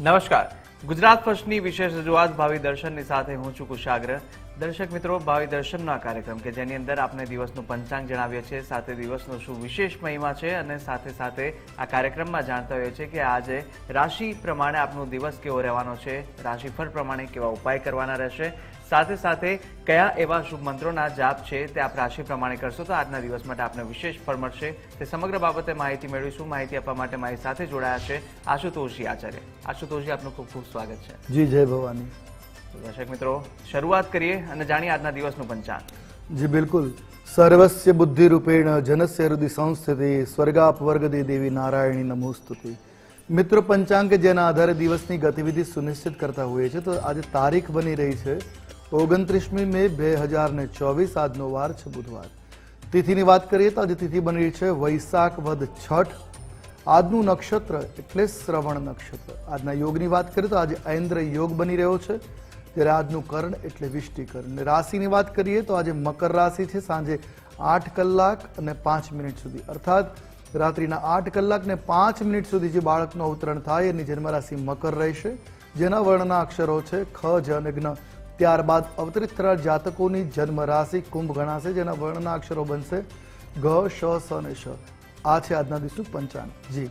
નમસ્કાર. ગુજરાત ફર્સ્ટની વિશેષ રજૂઆત ભાવિ દર્શનની સાથે હું છું કુશાગ્ર. દર્શક મિત્રો, ભાવિ દર્શનનો કાર્યક્રમ કે જેની અંદર આપણે દિવસનું પંચાંગ જણાવીએ છીએ, સાથે દિવસનો શું વિશેષ મહિમા છે અને સાથે સાથે આ કાર્યક્રમમાં જાણતા હોઈએ છીએ કે આજે રાશિ પ્રમાણે આપનો દિવસ કેવો રહેવાનો છે, રાશિફળ પ્રમાણે કેવા ઉપાય કરવાના રહેશે, સાથે સાથે કયા એવા શુભ મંત્રોના જાપ છે તે આપ રાશિ પ્રમાણે કરશો તો આજના દિવસ માટે આપને વિશેષ ફળ મળશે. તે સમગ્ર બાબતે માહિતી મેળવીશું. માહિતી આપવા માટે મારી સાથે જોડાયા છે આશુતોષજી આચાર્ય. આશુતોષજી આપનું ખૂબ ખૂબ સ્વાગત છે. જી, જય ભવાની. દર્શક મિત્રો, શરૂઆત કરીએ અને જાણીએ આજના દિવસનું પંચાંગ. જી, બિલકુલ. સર્વસ્ય બુદ્ધિ રૂપેણ જનસ્ય હૃદય સંસ્થિતિ, સ્વર્ગાપવર્ગદી દેવી નારાયણી નમોસ્તુતિ મિત્રો, પંચાંગ કે જેના આધારે દિવસની ગતિવિધિ સુનિશ્ચિત કરતા હોઈએ છે તો આજે તારીખ બની રહી છે ઓગણત્રીસમી મે બે હજાર ને ચોવીસ, આજનો વાર છે બુધવાર. તિથિની વાત કરીએ તો આજે તિથિ બની રહી છે વૈશાખ વધ છઠ. આજનું નક્ષત્ર એટલે શ્રવણ નક્ષત્ર. આજના યોગની વાત કરીએ તો આજે ઐન્દ્ર યોગ બની રહ્યો છે. ત્યારે આજનું કર્ણ એટલે વિષ્ટિકર્ણ. રાશિની વાત કરીએ તો આજે મકર રાશિ છે, સાંજે આઠ કલાક અને પાંચ મિનિટ સુધી. અર્થાત રાત્રિના આઠ કલાક ને પાંચ મિનિટ સુધી જે બાળકનું અવતરણ થાય, એની જન્મરાશિ મકર રહેશે. જેના વર્ણના અક્ષરો છે, ખ, જ ત્યારબાદ અવતરિત થનાર જાતકોની જન્મ રાશિ કુંભ ગણાશે, જેના વર્ણના અક્ષરો બનશે ઘ શ, સ અને શ. આ છે આજના દિવસનું પંચાંગ. જી.